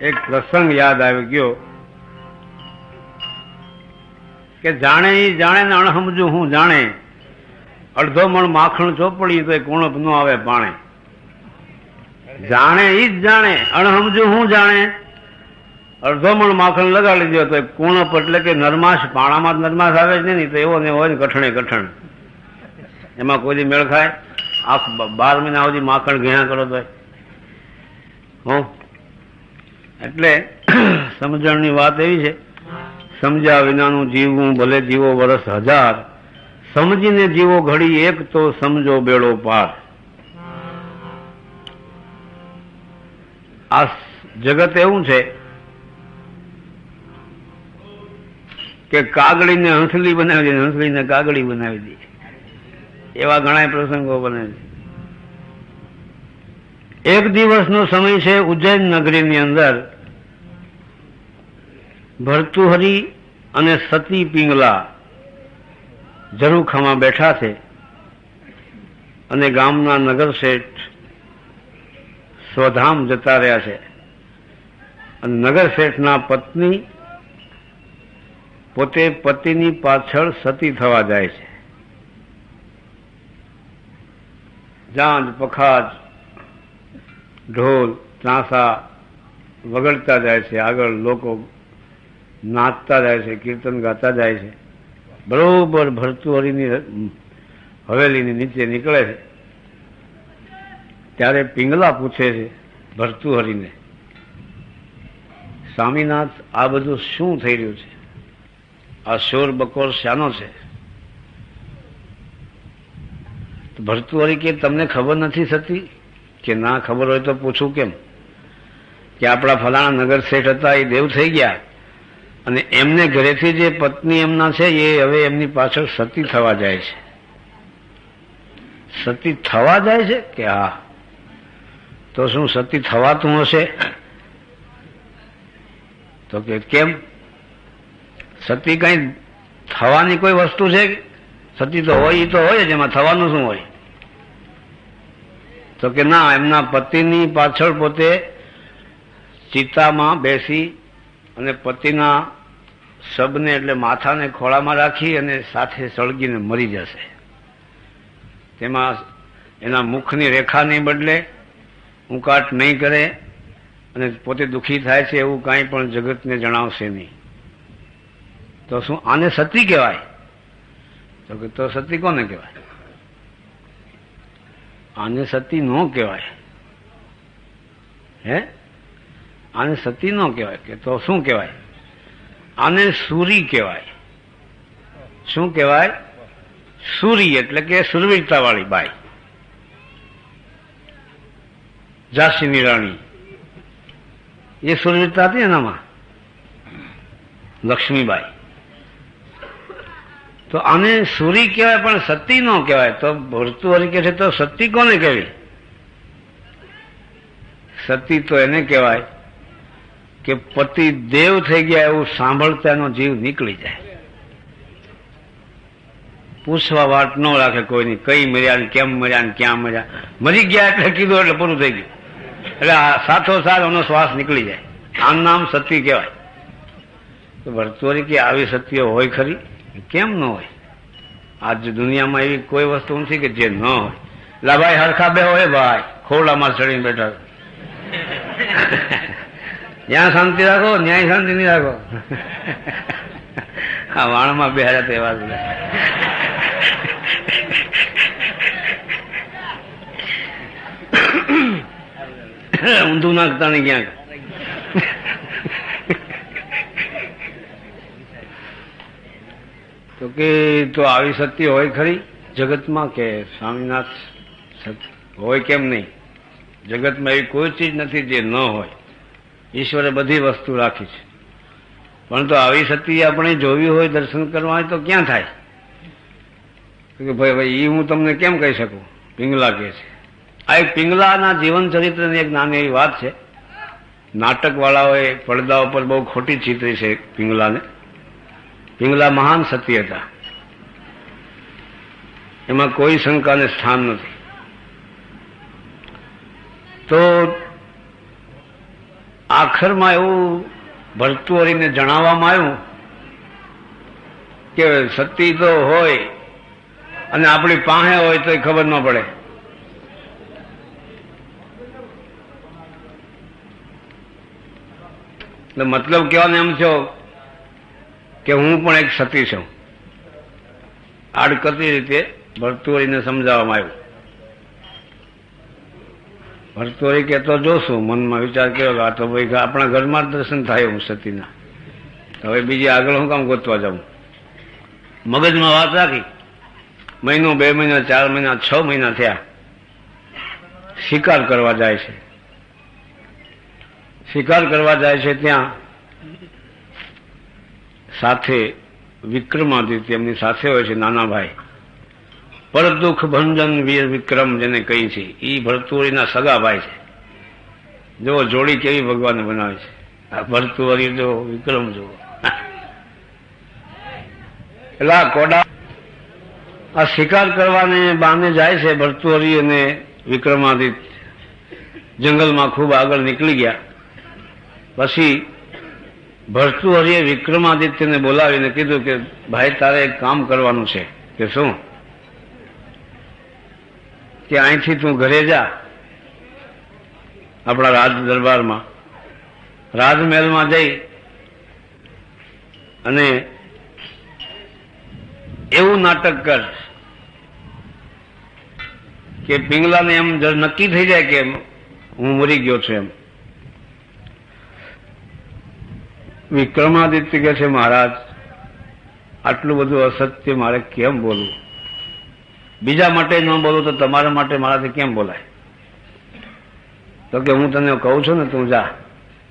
એક પ્રસંગ યાદ આવી ગયો કે જાણે એ જાણે ને અણહમજુ હું જાણે. અડધો મણ માખણ ચોપડી તો કુણપ ન આવે પાણે. જાણે ઈ જ જાણે, અણહમજુ હું જાણે. અડધો મણ માખણ લગાડી દો તો કુણપ એટલે કે નરમાશ, પાણામાં નરમાશ આવે છે ને તો એવો ને હોય ને કઠણે કઠણ એમાં કોઈ મેળ ખાય? આખ બાર મહિના સુધી માખણ ઘણા કરો તો હું? એટલે સમજણની વાત એવી છે, સમજ્યા વિનાનું જીવવું ભલે જીવો વરસ હજાર, સમજીને જીવો ઘડી એક તો સમજો બેડો પાર. આ જગત એવું છે કે કાગડીને હંસલી બનાવી દે હંસલીને કાગડી બનાવી દે. એવા ઘણા પ્રસંગો બને છે. એક દિવસનો સમય છે ઉજ્જૈન નગરીની અંદર. ભરતુહરી અને સતી પિંગલા ઝરૂખામાં બેઠા છે અને ગામના નગર શેઠ સ્વધામ જતા રહ્યા છે. અને નગર શેઠના પત્ની પોતે પતિની પાછળ સતી થવા જાય છે. જાંજ, પખાજ ઢોલ, ત્રાસા વગડતા જાય છે. આગળ લોકો નાચતા જાય છે, કીર્તન ગાતા જાય છે. બરોબર ભરતુહરીની હવેલીની નીચે નીકળે છે. ત્યારે પિંગલા પૂછે છે ભરતુહરીને સ્વામીનાથ, આ બધું શું થઈ રહ્યું છે? આ શોર બકોર શાનો છે? ભરતુહરી કે, તમને ખબર નથી થતી? કે ના ખબર હોય તો પૂછું કેમ? કે આપણા ફલાણા નગર શેઠ હતા, એ દેવ થઈ ગયા. અને એમને ઘરેથી જે પત્ની એમના છે, એ હવે એમની પાછળ સતી થવા જાય છે. સતી થવા જાય છે? કે હા. તો શું સતી થવાતું હશે? તો કે કેમ? સતી કઈ થવાની કોઈ વસ્તુ છે? સતી તો હોય તો હોય જ, એમાં થવાનું શું હોય? તો કે ના, એમના પતિની પાછળ પોતે ચિતામાં બેસી અને પતિના શબને એટલે માથાને ખોળામાં રાખી અને સાથે સળગીને મરી જશે. તેમાં એના મુખની રેખાને બદલે ઉકાટ નહીં કરે અને પોતે દુઃખી થાય છે એવું કાંઈ પણ જગતને જણાવશે નહીં. તો શું આને સતી કહેવાય? તો કે તો સતી કોને કહેવાય? આને સતી ન કહેવાય. હે? આને સતી ન કહેવાય કે તો શું કહેવાય? આને સુરી કહેવાય. શું કહેવાય? સુરી એટલે કે સુરવીરતા વાળી બાઈ. ઝાંસીની રાણી. એ સુરવીરતા હતી એનામાં? લક્ષ્મીબાઈ. તો આને સુરી કહેવાય, પણ સતી નો કહેવાય. તો ભરતુહરી કહે છે તો સતી કોને કહેવી? સતી તો એને કહેવાય કે પતિ દેવ થઈ ગયા એવું સાંભળતા એનો જીવ નીકળી જાય. પૂછવા વાત ન રાખે કોઈની, કઈ મર્યા ને કેમ મર્યા ને ક્યાં મર્યા. મરી ગયા એટલે કીધું એટલે પૂરું થઈ ગયું. એટલે સાથો સાથ એનો શ્વાસ નીકળી જાય. આમ નામ સતી કહેવાય. તો કે આવી સત્ય હોય ખરી? કેમ ન હોય? આજ દુનિયામાં એવી કોઈ વસ્તુ નથી કે જે ન હોય. લા ભાઈ હરખા બે હોય ભાઈ. ખોરડામાં ચડીને બેઠા જ્યાં શાંતિ રાખો ન્યાય શાંતિ નહીં રાખો. આ વાણમાં બેહાડ્યા તેવા જ ઊંધું નાખતા નહીં ક્યાંક. તો કે તો આવી સત્ય હોય ખરી? જગતમાં કે સ્વામિનાથ હોય કેમ નહીં? જગતમાં એવી કોઈ ચીજ નથી જે ન હોય. ઈશ્વરે બધી વસ્તુ રાખી છે. પણ તો આવી સતી આપણે જોવી હોય દર્શન કરવા હોય તો ક્યાં થાય? કે ભાઈ ભાઈ એ હું તમને કેમ કહી શકું? પિંગલા કે છે. આ એક પિંગલાના જીવન ચરિત્રની એક નાની એવી વાત છે. નાટકવાળાઓએ પડદા ઉપર બહુ ખોટી ચિત્રી છે પિંગલાને. પિંગલા મહાન સતી હતા. એમાં કોઈ શંકાને સ્થાન નથી. તો આખરમાં એવું ભરતુહરીને જણાવવામાં આવ્યું કે સતી તો હોય અને આપણી પાસે હોય તો ખબર ન પડે. એટલે મતલબ કહેવાનો એમ થયો કે હું પણ એક સતી છું. આડકતી રીતે ભરતુહરીને સમજાવવામાં આવ્યું. ભરતુહરી કહેતો જોશું, મનમાં વિચાર કર્યો કે આ તો ભાઈ આપણા ઘરમાં દર્શન થાય હું સતીના. હવે બીજી આગળ હું કામ ગોતવા જાઉં. મગજમાં વાત રાખી. મહિનો, બે મહિના, ચાર મહિના, છ મહિના થયા. શિકાર કરવા જાય છે. શિકાર કરવા જાય છે ત્યાં સાથે વિક્રમાદિત્ય એમની સાથે હોય છે નાના ભાઈ પરદુખ ભંજન વીર વિક્રમ જેને કહી છે એ ભરતુરીના સગા ભાઈ છે. જો જોડી કેવી ભગવાન બનાવે છે? આ ભરતુરી જો, વિક્રમ જો એટલે કોડા આ શિકાર કરવાને બાને જાય છે ભરતુહરી અને વિક્રમાદિત્ય. જંગલમાં ખૂબ આગળ નીકળી ગયા. પછી ભરતુહરીએ વિક્રમાદિત્યને બોલાવીને કીધું કે, ભાઈ, તારે એક કામ કરવાનું છે કે શું? કે અહીંથી તું ઘરે જા આપણા રાજ દરબારમાં. રાજમહેલમાં જઈ અને એવું નાટક કર કે પિંગલાને એમ નક્કી થઈ જાય કે હું મરી ગયો છું એમ. વિક્રમાદિત્ય કે છે, મહારાજ, આટલું બધું અસત્ય મારે કેમ બોલવું? બીજા માટે ન બોલું તો તમારા માટે મારાથી કેમ બોલાય? તો કે હું તને કહું છું ને, તું જા.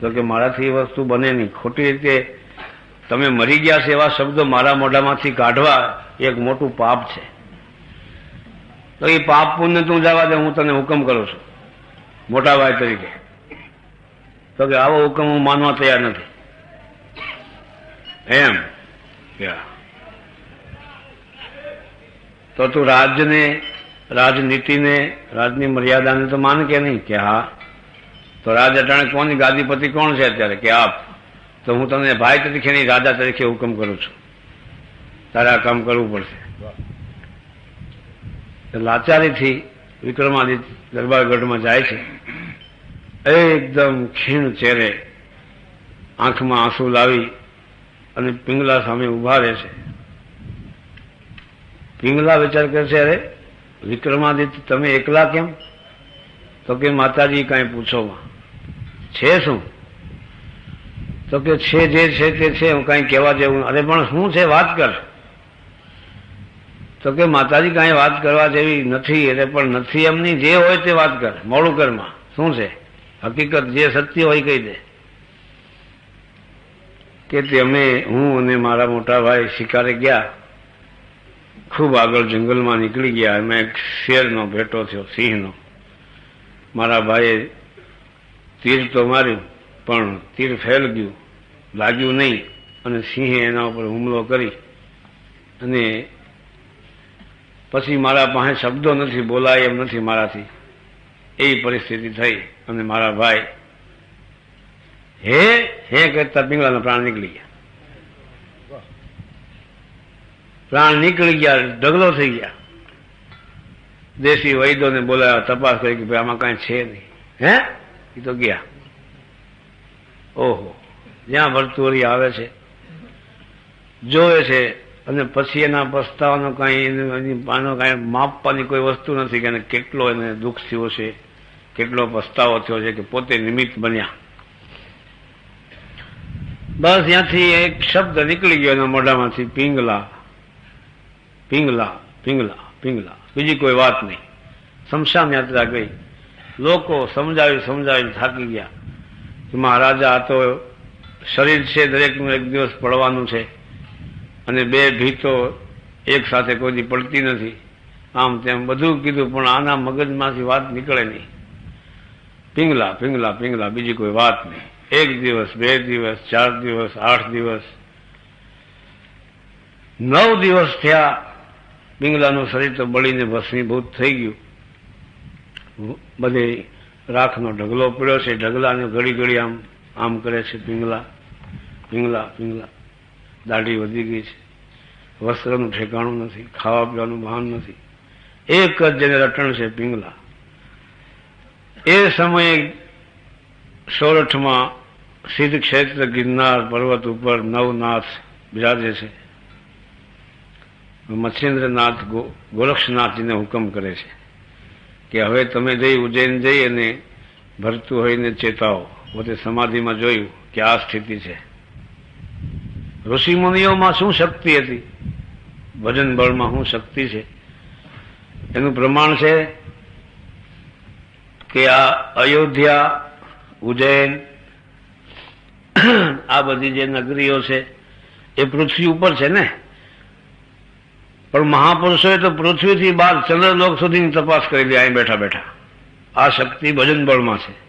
તો કે, મારાથી એ વસ્તુ બને નહીં. ખોટી રીતે તમે મરી ગયા છે એવા શબ્દો મારા મોઢામાંથી કાઢવા એક મોટું પાપ છે. તો એ પાપ પુણ્ય તું જવા દે, હું તને હુકમ કરું છું, મોટા ભાઈ તરીકે. તો કે, આવો હુકમ હું માનવા તૈયાર નથી. એમ. તો તું રાજને રાજનીતિને રાજની મર્યાદાને તો માન કે નહીં? કે હા. તો રાજ અટાણે કોની ગાદીપતિ કોણ છે અત્યારે? કે આપ. તો હું તમને ભાઈ તરીકે નહીં રાજા તરીકે હુકમ કરું છું. તારે આ કામ કરવું પડશે. લાચારીથી વિક્રમાદિત્ય દરબારગઢમાં જાય છે. એકદમ ખીણ ચહેરે આંખમાં આંસુ લાવી અને પિંગલા સામે ઊભા રહે છે. પિંગલા વિચાર કરશે, અરે, વિક્રમાદિત્ય, તમે એકલા કેમ? તો કે માતાજી કાંઈ પૂછોમાં છે શું? તો કે છે જે છે તે છે, હું કાંઈ કહેવા જેવું અરે, પણ શું છે? વાત કર. તો કે માતાજી કાંઈ વાત કરવા જેવી નથી, એટલે પણ નથી એમની, જે હોય તે વાત કર. મોડું કરમાં શું છે? હકીકત જે સત્ય હોય કહી દે. કે તમે હું અને મારા મોટા ભાઈ શિકારે ગયા. ખૂબ આગળ જંગલમાં નીકળી ગયા. એમાં એક શેરનો ભેટો થયો, સિંહનો. મારા ભાઈએ તીર તો માર્યું, પણ તીર ફેલ ગયું. લાગ્યું નહીં. અને સિંહે એના ઉપર હુમલો કરી. અને પછી મારા પાસે શબ્દો નથી, બોલાય એમ નથી મારાથી. એવી પરિસ્થિતિ થઈ અને મારા ભાઈ હે હે કરતા પિંગળાના પ્રાણ નીકળી ગયા. પ્રાણ નીકળી ગયા, ઢગલો થઈ ગયા. દેશી વૈદોને બોલાવ્યા તપાસ કરી કે ભાઈ આમાં કાંઈ છે નહીં. હે? એ તો ગયા. ઓહો, જ્યાં ભરતુરી આવે છે, જોવે છે અને પછી એના પસ્તાવાનો કાંઈ આનો કાંઈ માપવાની કોઈ વસ્તુ નથી કે કેટલો એને દુઃખ થયો છે, કેટલો પસ્તાવો થયો છે કે પોતે નિમિત્ત બન્યા. બસ ત્યાંથી એક શબ્દ નીકળી ગયો એના મોઢામાંથી, પિંગલા. પિંગલા પિંગલા પિંગલા. બીજી કોઈ વાત નહીં. શમશાન યાત્રા ગઈ. લોકો સમજાવી સમજાવી થાકી ગયા. કે મહારાજા, આ તો શરીર છે, દરેકનું એક દિવસ પડવાનું છે. અને બે ભીતો એક સાથે કોઈ પડતી નથી. આમ તેમ બધું કીધું, પણ આના મગજમાંથી વાત નીકળે નહીં. પિંગલા પિંગલા પિંગલા. બીજી કોઈ વાત નહીં. એક દિવસ, બે દિવસ, ચાર દિવસ, આઠ દિવસ. નવ દિવસ થયા બિંગલાનું શરીર તો બળીને ભસ્મીભૂત થઈ ગયું. બધે રાખનો ઢગલો પડ્યો છે, ઢગલાને ઘડી ઘડી આમ આમ કરે છે પિંગલા. પિંગલા પિંગલા. દાઢી વધી ગઈ છે. વસ્ત્રનું ઠેકાણું નથી, ખાવા પીવાનું ભાન નથી. એક જ જેને રટણ છે પિંગલા. એ સમયે સોરઠમાં સિદ્ધ ક્ષેત્ર ગિરનાર પર્વત ઉપર નવનાથ બિરાજે છે. મચ્છેન્દ્રનાથ ગોરક્ષનાથજીને હુકમ કરે છે કે હવે તમે જઈ ઉજ્જૈન જઈ અને ભરતું હોઈને ચેતાવો. પોતે સમાધિમાં જોયું કે આ સ્થિતિ છે. ઋષિમુનિઓમાં શું શક્તિ હતી? ભજન બળમાં શું શક્તિ છે? એનું પ્રમાણ છે કે આ અયોધ્યા ઉજ્જૈન. આ બધી જે નગરીઓ છે, એ પૃથ્વી ઉપર છે ને? પણ મહાપુરુષોએ તો પૃથ્વીથી બહાર ચંદ્રલોક સુધીની તપાસ કરી દી, અહીં બેઠા બેઠા. આ શક્તિ ભજન બળમાં છે.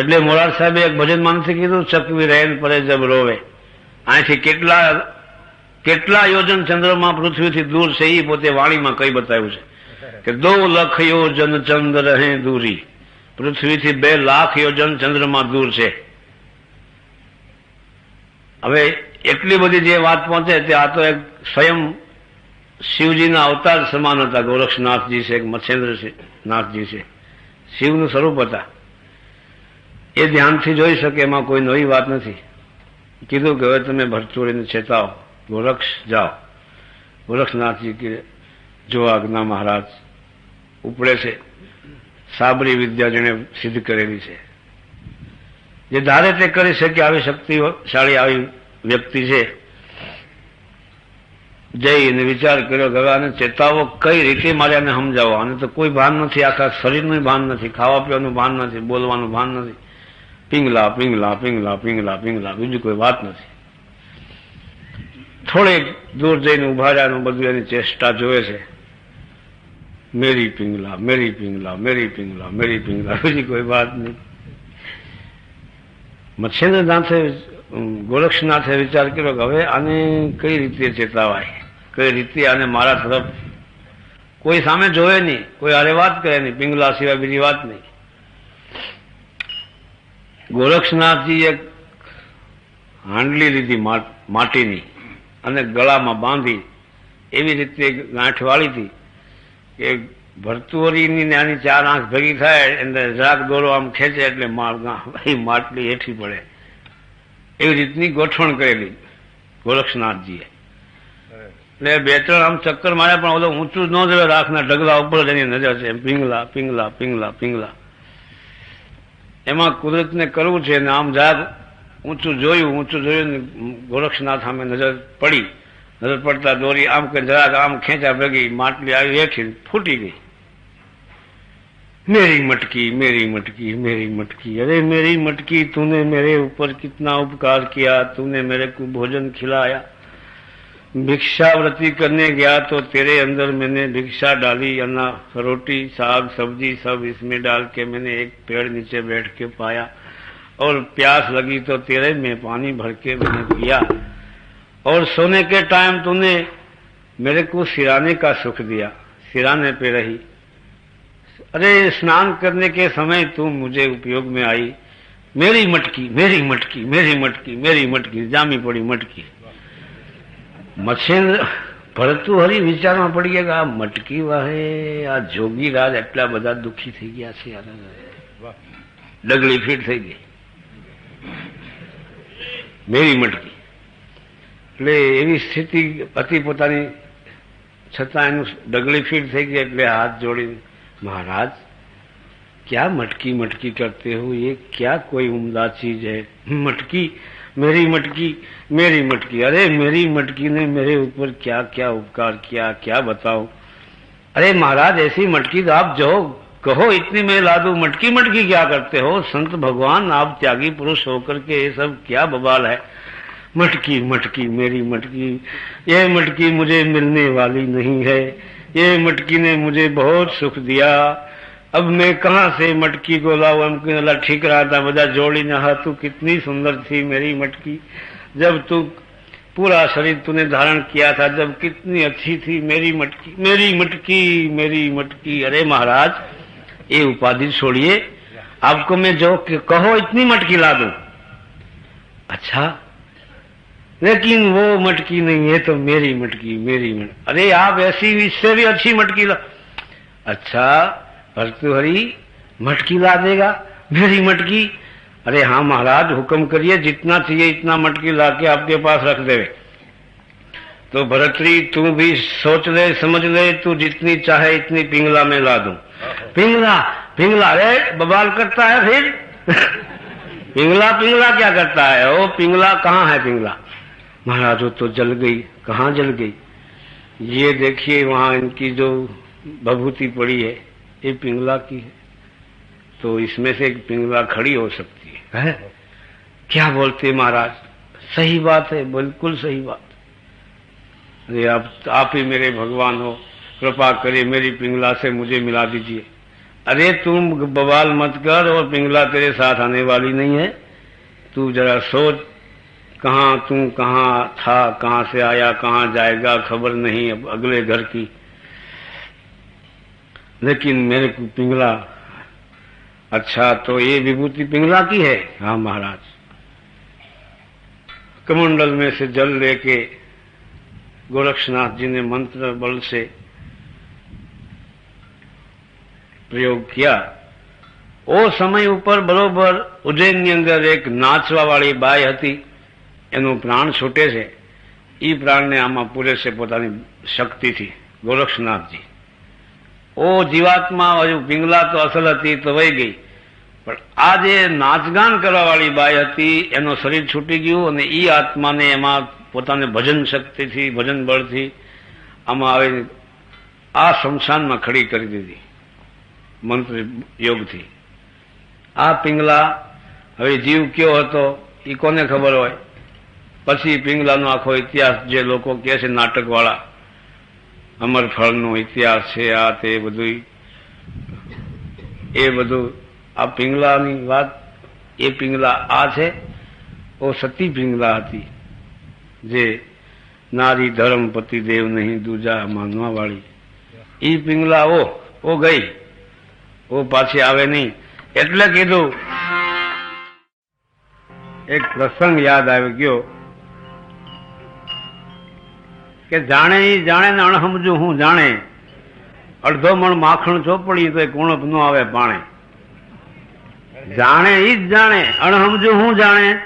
એટલે મોરાર સાહેબે એક ભજન માનથી કીધું ચકવી રહેન પરે જબ રોવે. અહીંથી કેટલા કેટલા યોજન ચંદ્રમાં પૃથ્વીથી દૂર છે એ પોતે વાણીમાં કઈ બતાવ્યું છે? કે દો લખ યોજન ચંદ્ર હે દૂરી. પૃથ્વીથી બે લાખ યોજન ચંદ્રમાં દૂર છે. હવે એટલી બધી જે વાત પહોંચે તે આ તો એક સ્વયં શિવજીના અવતાર સમાન હતા. ગોરક્ષનાથજી છે મત્સ્યેન્દ્ર નાથજી છે. શિવનું સ્વરૂપ હતા. એ ધ્યાનથી જોઈ શકે, એમાં કોઈ નવી વાત નથી. કીધું કે હવે તમે ભરચોડીને છેતાઓ, ગોરક્ષ જાઓ. ગોરક્ષનાથજી કે, જો આજ્ઞા મહારાજ ઉપડે છે સાબરી વિદ્યા જેને સિદ્ધ કરેલી છે. જે ધારે તે કરી શકે આવી શક્તિશાળી આવી વ્યક્તિ છે. જઈને વિચાર કર્યો કે આને ચેતાવો કઈ રીતે મારે આને સમજાવો આને તો કોઈ ભાન નથી. આખા શરીરનું ભાન નથી. ખાવા પીવાનું ભાન નથી. બોલવાનું ભાન નથી. પિંગલા પિંગલા પિંગલા પિંગલા પિંગલા. બીજી કોઈ વાત નથી. થોડેક દૂર જઈને ઊભા રહ્યાનું બધું એની ચેષ્ટા જોવે છે. મેરી પિંગલા મેરી પિંગલા મેરી પિંગલા મેરી પિંગલા બીજી કોઈ વાત નહીં મત્સ્યેન્દ્રનાથે ગોરક્ષનાથે વિચાર કર્યો કે હવે આને કઈ રીતે ચેતાવાય કઈ રીતે આને મારા તરફ કોઈ સામે જોવે નહીં કોઈ હારે વાત કરે નહીં પિંગલા સિવાય બીજી વાત નહીં ગોરક્ષનાથજી એક હાંડલી લીધી માટીની અને ગળામાં બાંધી એવી રીતે ગાંઠ વાળી હતી કે ભરતુવરીની નાની ચાર આંખ ભેગી થાય એટલે જરાક દોરો આમ ખેંચે એટલે માટલી હેઠી પડે. એવી રીતની ગોઠવણ કરેલી ગોરક્ષનાથજીએ એટલે બે ત્રણ આમ ચક્કર માર્યા પણ ઓલો ઊંચું ન જવે, રાખના ઢગલા ઉપર જ એની નજર છે. પિંગલા પિંગલા પિંગલા પિંગલા. એમાં કુદરતને કરવું છે ને આમ જરાક ઊંચું જોયું ઊંચું જોયું ગોરક્ષનાથ સામે નજર પડી. નજર પડતા દોરી આમ કે જરાક આમ ખેંચા ભેગી માટલી આવી હેઠી ફૂટી ગઈ मेरी मटकी मेरी मटकी मेरी मटकी अरे मेरी मटकी तूने मेरे ऊपर कितना उपकार किया तूने मेरे को भोजन खिलाया भिक्षावृत्ति करने गया तो तेरे अंदर मैंने भिक्षा डाली अन्ना रोटी साग सब्जी सब इसमें डाल के मैंने एक पेड़ नीचे बैठ के पाया और प्यास लगी तो तेरे में पानी भर के मैंने पिया और सोने के टाइम तूने मेरे को सिराने का सुख दिया सिराने पे रही अरे स्नान करने के समय तुम मुझे उपयोग में आई मेरी मटकी मेरी मटकी मेरी मटकी मेरी मटकी जामी पड़ी मटकी મચ્છેન્દ્ર ભરતુહરી વિચારમાં પડી ગયા કે આ મટકી વાહે આ જોગી રાજ એટલા બધા દુઃખી થઈ ગયા છે ડગલી ફીટ થઈ ગઈ મેરી મટકી એટલે એવી સ્થિતિ પતિ પોતાની છતાં એનું ડગલી ફીટ થઈ ગઈ એટલે હાથ જોડી महाराज क्या मटकी मटकी करते हो ये क्या कोई उम्दा चीज है मटकी मेरी मटकी मेरी मटकी अरे मेरी मटकी ने मेरे ऊपर क्या क्या उपकार किया क्या बताओ अरे महाराज ऐसी मटकी तो आप जो कहो इतनी मैं ला दू मटकी मटकी क्या करते हो संत भगवान आप त्यागी पुरुष होकर के ये सब क्या बवाल है मटकी मटकी, मेरी मटकी। ये मटकी मुझे मिलने वाली नहीं है। ये मटकी ने मुझे बहुत सुख दिया। अब मैं कहा से मटकी को लाऊ? हमको अल्लाह ठीक रहा था, बजा जोड़ी नहा तू कितनी सुंदर थी मेरी मटकी। जब तू पूरा शरीर तूने धारण किया था, जब कितनी अच्छी थी मेरी मटकी मेरी मटकी मेरी मटकी। अरे महाराज, ये उपाधि छोड़िए। आपको मैं जो कहो, इतनी मटकी ला दूँ। अच्छा लेकिन वो मटकी नहीं है तो मेरी मटकी मेरी मटकी। अरे आप ऐसी इससे भी अच्छी मटकी ला। अच्छा भर्तृहरि मटकी ला देगा, मेरी मटकी। अरे हाँ महाराज, हुक्म करिए, जितना चाहिए इतना मटकी ला के आपके पास रख देवे। तो भरतरी, तू भी सोच ले, समझ ले, तू जितनी चाहे इतनी पिंगला में ला दू। पिंगला पिंगला, अरे बवाल करता है फिर? पिंगला पिंगला क्या करता है? ओ, पिंगला कहाँ है पिंगला? महाराज वो तो जल गई। कहाँ जल गई? ये देखिए वहाँ इनकी जो भभूति पड़ी है ये पिंगला की है। तो इसमें से एक पिंगला खड़ी हो सकती है, है? क्या बोलते महाराज? सही बात है बिल्कुल सही बात। अरे आप आप ही मेरे भगवान हो। कृपा करे मेरी पिंगला से मुझे मिला दीजिए। अरे तुम बवाल मत कर और पिंगला तेरे साथ आने वाली नहीं है। तू जरा सोच। कहाँ तू कहाँ था कहाँ से आया कहाँ जाएगा खबर नहीं अब अगले घर की लेकिन मेरे को पिंगला अच्छा तो ये विभूति पिंगला की है हाँ महाराज कमंडल में से जल लेके गोरक्षनाथ जी ने मंत्र बल से પ્રયોગ કિયા ઓ સમય ઉપર બરોબર ઉજ્જૈનની અંદર એક નાચવાવાળી બાઈ હતી એનું પ્રાણ છૂટે છે એ પ્રાણને આમાં પૂરે છે પોતાની શક્તિથી, ગોરક્ષનાથજી. ઓ જીવાત્મા, હજુ પિંગલા તો અસલ હતી, તો વહી ગઈ. પણ આ જે નાચગાન કરવાવાળી બાઈ હતી, એનું શરીર છૂટી ગયું અને એ આત્માને એમાં પોતાને ભજન શક્તિથી, ભજન બળથી આમાં આવી આ શમશાનમાં ખડી કરી દીધી, મંત્ર યોગથી. આ પિંગલા હવે જીવ કયો હતો એ કોને ખબર હોય? પછી પિંગલાનો આખો ઇતિહાસ જે લોકો કહે છે, નાટકવાળા અમરફળનો ઇતિહાસ છે, આ તે બધું એ બધું, આ પિંગલાની વાત, એ પિંગલા આ છે, ઓ સતી પિંગલા હતી, જે નારી ધર્મ પતિ દેવ નહીં, દૂજા માનવા વાળી એ પિંગલા ઓ ઓ ગઈ, ઓ પાછી આવે નહીં. એટલે કીધું, એક પ્રસંગ યાદ આવી ગયો. કે જાણે ઈ જાણે ને અણહમજુ હું જાણે. અડધો મણ માખણ ચોપડી તો કુણપ ન આવે પાણે. જાણે ઈ જ જાણે, અણહમજુ હું જાણે.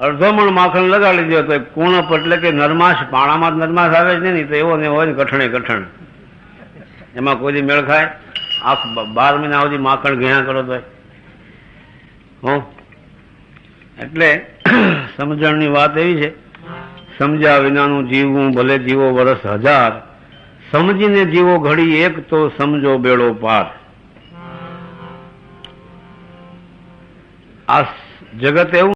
અડધો મણ માખણ લગાડી દો તો કુણપ એટલે કે નરમાશ, પાણામાં નરમાશ આવે છે ને તો એવો ને હોય ને કઠણે કઠણ એમાં કોઈ મેળ ખાય? આખ બાર મહિના સુધી માખણ ઘેણા કરો તો હું? એટલે સમજણની વાત એવી છે સમજ્યા વિનાનું જીવવું, ભલે જીવો વરસ હજાર, સમજીને જીવો ઘડી એક તો સમજો બેડો પાર. આ જગત એવું